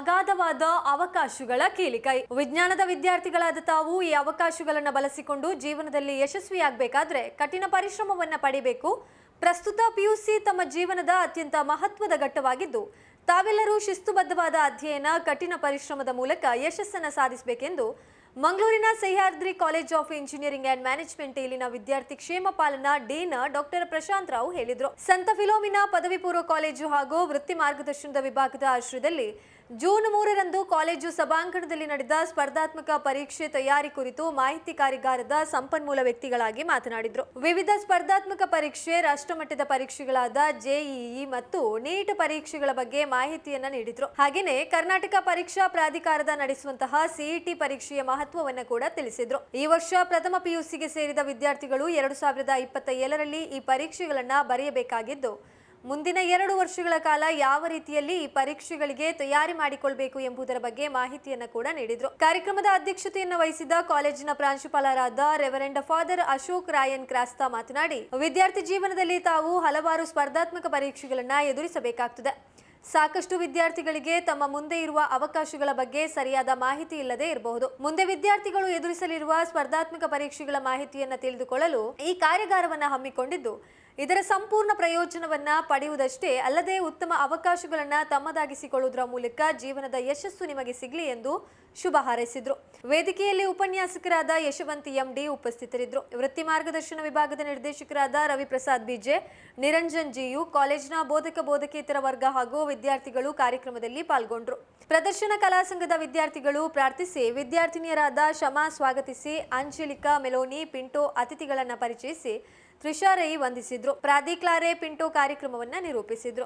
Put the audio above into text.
ಅಗಾಧವಾದ ಅವಕಾಶಗಳ ಕೀಲಿಕೈ. ವಿಜ್ಞಾನದ ವಿದ್ಯಾರ್ಥಿಗಳಾದ ತಾವು ಈ ಅವಕಾಶಗಳನ್ನು ಬಳಸಿಕೊಂಡು ಜೀವನದಲ್ಲಿ ಯಶಸ್ವಿಯಾಗಬೇಕಾದ್ರೆ ಕಠಿಣ ಪರಿಶ್ರಮವನ್ನ ಪಡಿಬೇಕು. ಪ್ರಸ್ತುತ ಪಿಯುಸಿ ತಮ್ಮ ಜೀವನದ ಅತ್ಯಂತ ಮಹತ್ವದ ಘಟ್ಟವಾಗಿದ್ದು, ತಾವೆಲ್ಲರೂ ಶಿಸ್ತುಬದ್ಧವಾದ ಅಧ್ಯಯನ, ಕಠಿಣ ಪರಿಶ್ರಮದ ಮೂಲಕ ಯಶಸ್ಸನ್ನು ಸಾಧಿಸಬೇಕೆಂದು ಮಂಗಳೂರಿನ Sahyadri college of engineering and management ಇಲ್ಲಿನ ವಿದ್ಯಾರ್ಥಿ ಕ್ಷೇಮ ಪಾಲನಾ ಡೀನ್ ಡಾಕ್ಟರ್ ಪ್ರಶಾಂತ್ ರಾವ್ ಹೇಳಿದರು. ಸಂತ ಫಿಲೋಮಿನಾ ಪದವಿ ಪೂರ್ವ ಕಾಲೇಜು ಹಾಗೂ ವೃತ್ತಿ ಮಾರ್ಗದರ್ಶನದ ವಿಭಾಗದ ಆಶ್ರಯದಲ್ಲಿ ಜೂನ್ ಮೂರರಂದು ಕಾಲೇಜು ಸಭಾಂಗಣದಲ್ಲಿ ನಡೆದ ಸ್ಪರ್ಧಾತ್ಮಕ ಪರೀಕ್ಷೆ ತಯಾರಿ ಕುರಿತು ಮಾಹಿತಿ ಕಾರ್ಯಾಗಾರದ ಸಂಪನ್ಮೂಲ ವ್ಯಕ್ತಿಗಳಾಗಿ ಮಾತನಾಡಿದರು. ವಿವಿಧ ಸ್ಪರ್ಧಾತ್ಮಕ ಪರೀಕ್ಷೆ, ರಾಷ್ಟ್ರಮಟ್ಟದ ಪರೀಕ್ಷೆಗಳಾದ ಜೆಇಇ ಮತ್ತು ನೀಟ್ ಪರೀಕ್ಷೆಗಳ ಬಗ್ಗೆ ಮಾಹಿತಿಯನ್ನ ನೀಡಿದ್ರು. ಹಾಗೆಯೇ ಕರ್ನಾಟಕ ಪರೀಕ್ಷಾ ಪ್ರಾಧಿಕಾರದ ನಡೆಸುವಂತಹ ಸಿಇಟಿ ಪರೀಕ್ಷೆಯ ಮಹತ್ವವನ್ನು ಕೂಡ ತಿಳಿಸಿದ್ರು. ಈ ವರ್ಷ ಪ್ರಥಮ ಪಿಯುಸಿಗೆ ಸೇರಿದ ವಿದ್ಯಾರ್ಥಿಗಳು ಎರಡು ಸಾವಿರದ ಈ ಪರೀಕ್ಷೆಗಳನ್ನ ಬರೆಯಬೇಕಾಗಿದ್ದು ಮುಂದಿನ ಎರಡು ವರ್ಷಗಳ ಕಾಲ ಯಾವ ರೀತಿಯಲ್ಲಿ ಈ ಪರೀಕ್ಷೆಗಳಿಗೆ ತಯಾರಿ ಮಾಡಿಕೊಳ್ಬೇಕು ಎಂಬುದರ ಬಗ್ಗೆ ಮಾಹಿತಿಯನ್ನ ಕೂಡ ನೀಡಿದ್ರು. ಕಾರ್ಯಕ್ರಮದ ಅಧ್ಯಕ್ಷತೆಯನ್ನು ವಹಿಸಿದ ಕಾಲೇಜಿನ ಪ್ರಾಂಶುಪಾಲರಾದ ರೆವರೆಂಡ್ ಫಾದರ್ ಅಶೋಕ್ ರಾಯನ್ ಕ್ರಾಸ್ತಾ ಮಾತನಾಡಿ, ವಿದ್ಯಾರ್ಥಿ ಜೀವನದಲ್ಲಿ ತಾವು ಹಲವಾರು ಸ್ಪರ್ಧಾತ್ಮಕ ಪರೀಕ್ಷೆಗಳನ್ನ ಎದುರಿಸಬೇಕಾಗ್ತದೆ. ಸಾಕಷ್ಟು ವಿದ್ಯಾರ್ಥಿಗಳಿಗೆ ತಮ್ಮ ಮುಂದೆ ಇರುವ ಅವಕಾಶಗಳ ಬಗ್ಗೆ ಸರಿಯಾದ ಮಾಹಿತಿ ಇಲ್ಲದೆ ಇರಬಹುದು. ಮುಂದೆ ವಿದ್ಯಾರ್ಥಿಗಳು ಎದುರಿಸಲಿರುವ ಸ್ಪರ್ಧಾತ್ಮಕ ಪರೀಕ್ಷೆಗಳ ಮಾಹಿತಿಯನ್ನ ತಿಳಿದುಕೊಳ್ಳಲು ಈ ಕಾರ್ಯಾಗಾರವನ್ನು ಹಮ್ಮಿಕೊಂಡಿದ್ದು ಇದರ ಸಂಪೂರ್ಣ ಪ್ರಯೋಜನವನ್ನ ಪಡೆಯುವುದಷ್ಟೇ ಅಲ್ಲದೆ ಉತ್ತಮ ಅವಕಾಶಗಳನ್ನ ತಮ್ಮದಾಗಿಸಿಕೊಳ್ಳುವುದರ ಮೂಲಕ ಜೀವನದ ಯಶಸ್ಸು ನಿಮಗೆ ಸಿಗಲಿ ಎಂದು ಶುಭ ಹಾರೈಸಿದ್ರು. ವೇದಿಕೆಯಲ್ಲಿ ಉಪನ್ಯಾಸಕರಾದ ಯಶವಂತಿ ಎಂಡಿ ಉಪಸ್ಥಿತರಿದ್ದರು ವೃತ್ತಿ ಮಾರ್ಗದರ್ಶನ ವಿಭಾಗದ ನಿರ್ದೇಶಕರಾದ ರವಿಪ್ರಸಾದ್ ಬಿಜೆ, ನಿರಂಜನ್ ಜಿಯು, ಕಾಲೇಜಿನ ಬೋಧಕ ಬೋಧಕೇತರ ವರ್ಗ ಹಾಗೂ ವಿದ್ಯಾರ್ಥಿಗಳು ಕಾರ್ಯಕ್ರಮದಲ್ಲಿ ಪಾಲ್ಗೊಂಡ್ರು. ಪ್ರದರ್ಶನ ಕಲಾ ಸಂಘದ ವಿದ್ಯಾರ್ಥಿಗಳು ಪ್ರಾರ್ಥಿಸಿ, ವಿದ್ಯಾರ್ಥಿನಿಯರಾದ ಶಮಾ ಸ್ವಾಗತಿಸಿ ಅಂಜಲಿಕಾ ಮೆಲೋನಿ, ಪಿಂಟೋ ಅತಿಥಿಗಳನ್ನು ಪರಿಚಯಿಸಿ ತ್ರಿಷಾ ರೈ ವಂದಿಸಿದ್ರು. ಪ್ರಾಧಿಕ್ಲಾರೆ ಪಿಂಟೋ ಕಾರ್ಯಕ್ರಮವನ್ನ ನಿರೂಪಿಸಿದ್ರು.